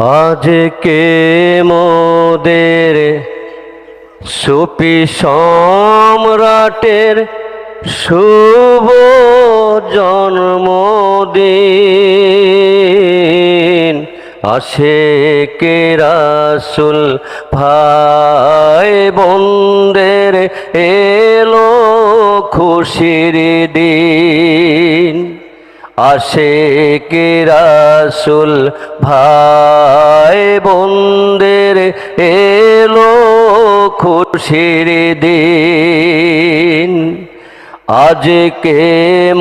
আজকে মোদের সুপি সম্রাটের শুভ জন্মদিন? আসে কে রাসুল ভাই বন্দের এলো খুশির দিন? আসে কে রাসুল ভাই বন্দের এলো খুশির দিন। আজকে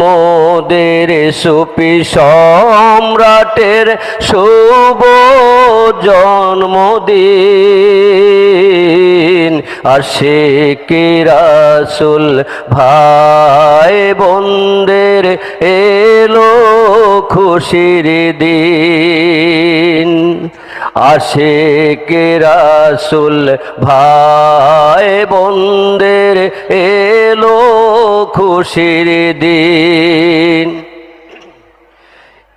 মোদের সুপি সম্রাটের শুভ জন্মদিন। আসে কে রাসুল? ভাই বন্দের এলো খুশির দিন। আসে কে রাসুল? ভাই বন্দের এলো খুশির দিন।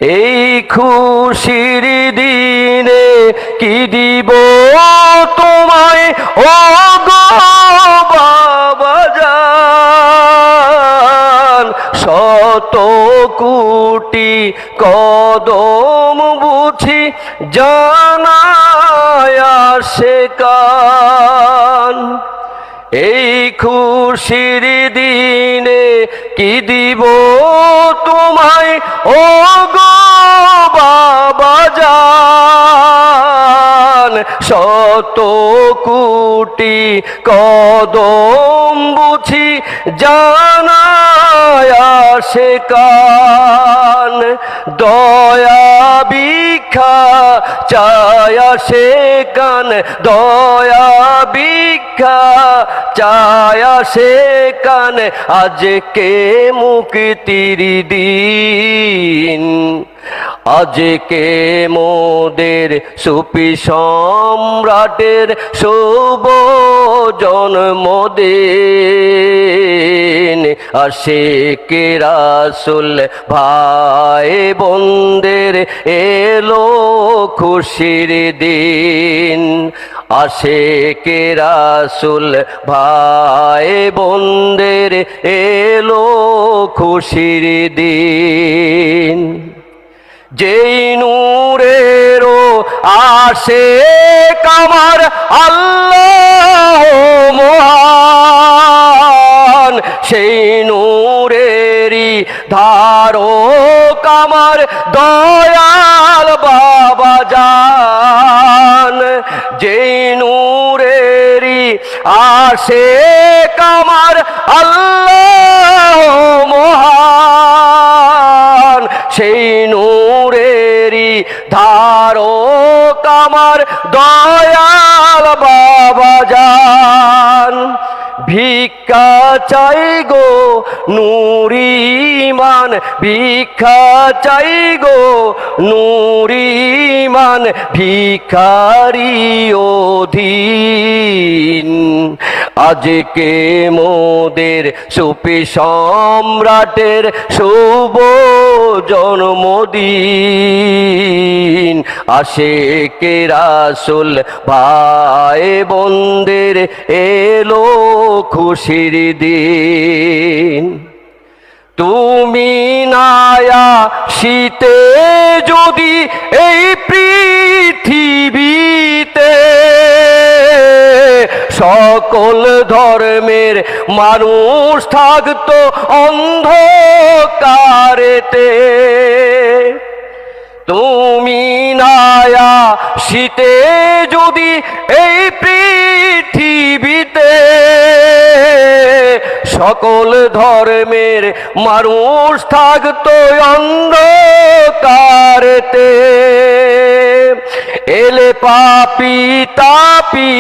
এই খুশির দিনে কি দিব কুটি কদম বুঝি কান। এই খুশির দিনে কি দিব তোমায়? ও গো বাবা জান, শত কুটি কদম বুঝি জানায় সে কান দয়া ভিক্ষা চায়া সে কান দয়া বিখা চায়া সে কান আজকে মুক্তির দিন। আজকে মোদের সুপি সম্রাটের শুভ জন্মদিন আসে কে রাসুল ভাই বন্দের এলো খুশির দিন। আসে কে রাসুল ভাই বন্দের এলো খুশির দিন। যেই নূরেরও আসে কামার আল্লাহ মহান, সেই নূরেরই ধারো কামার দয়াল বাবা জান। যেই নূরেরই আসে কামার আল্লাহ মহান, সেই কামার দয়াল বাবা যান ভিক্ষা চাই গো নুরিমান ভিক্ষা চাই গো নুরিমান ভিখারি অধীন আজকে মোদের সুপি সম্রাটের শুভ জন্মদিন। আসে কে রাসুল ভাই বন্দের এলো খুশির দিন। তুমি নায়া শীতে যদি এই সকল ধর্মের মানুষ থাকতো অন্ধকারেতে। তুমি নায়া শীতে যদি এই পৃথিবীতে সকল ধর্মের মানুষ থাকতো অন্ধকারেতে এলে পাপি তাপি,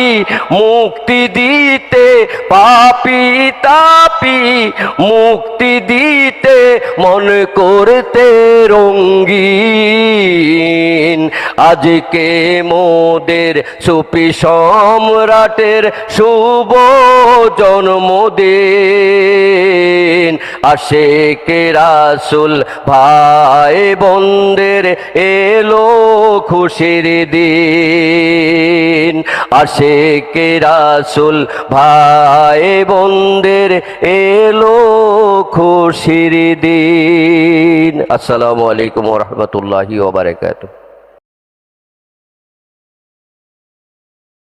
মুক্তি দিতে পাপি তাপি, মুক্তি দিতে মন করতে রঙ্গিন। আজকে মোদের সুপি সম্রাটের শুভ জন্মদিন। আসে কে রাসুল ভাই বন্দের এলো খুশির দিন। কে রাসুল ভাই বোনদের এলো খুশির দিন। আসসালামু আলাইকুম রহমতুল্লাহি ওবরাকাতুহ